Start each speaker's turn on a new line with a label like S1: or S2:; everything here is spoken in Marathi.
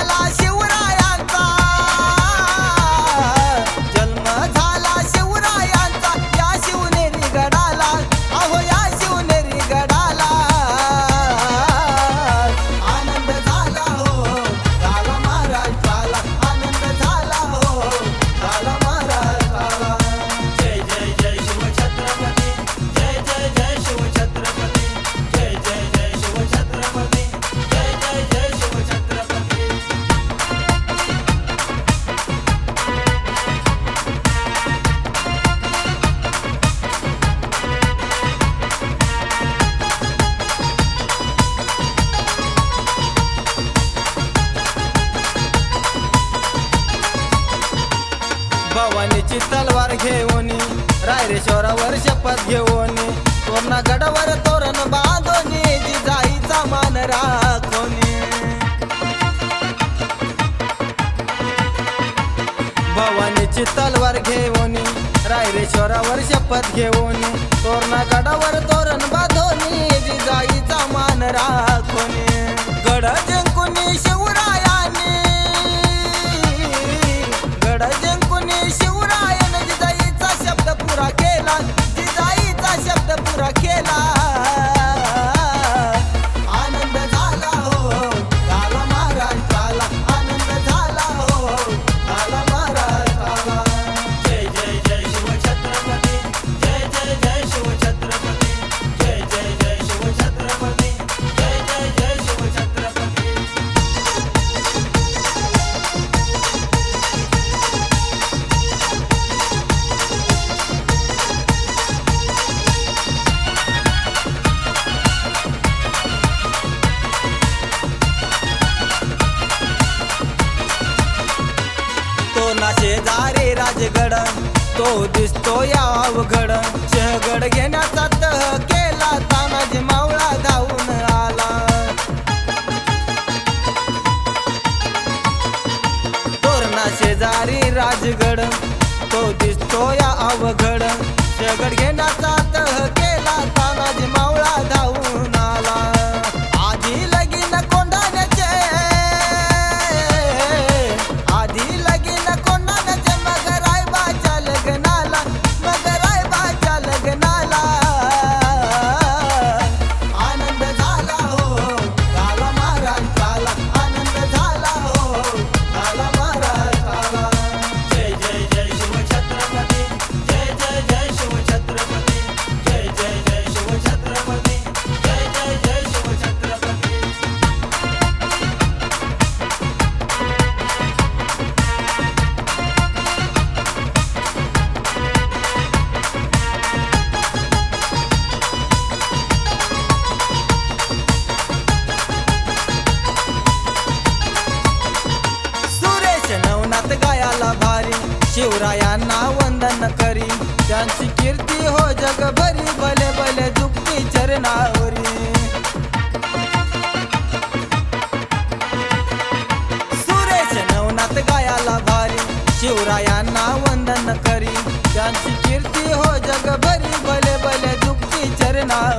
S1: realize see what I भवानीची तलवार घेऊन रायरेश्वरावर शपथ घेऊन तोरणा गडावर तोरण बांधोनी जिजाईचा मान राखोनी भवानीची तलवार घेऊन रायरेश्वरावर शपथ घेऊन तोरणा गडावर तोरण हो, दिसतो या अवघड. शहगड घेण्याचा तह केला तानाजी मावळा धावून आला. तोरणा शेजारी राजगड तो दिसतो या अवघड. शहगड घेण्याचा तह केला तानाजी मावळा धावून नवनाथ गायाला भारी शिवरायांना वंदन करी. त्यांची कीर्ती हो जगभरी भले भले झुकती चरणावरी. सुरेश नवनाथ गायाला भारी शिवरायांना वंदन करी. त्यांची कीर्ती हो जगभरी भले भले झुकती चरणावरी.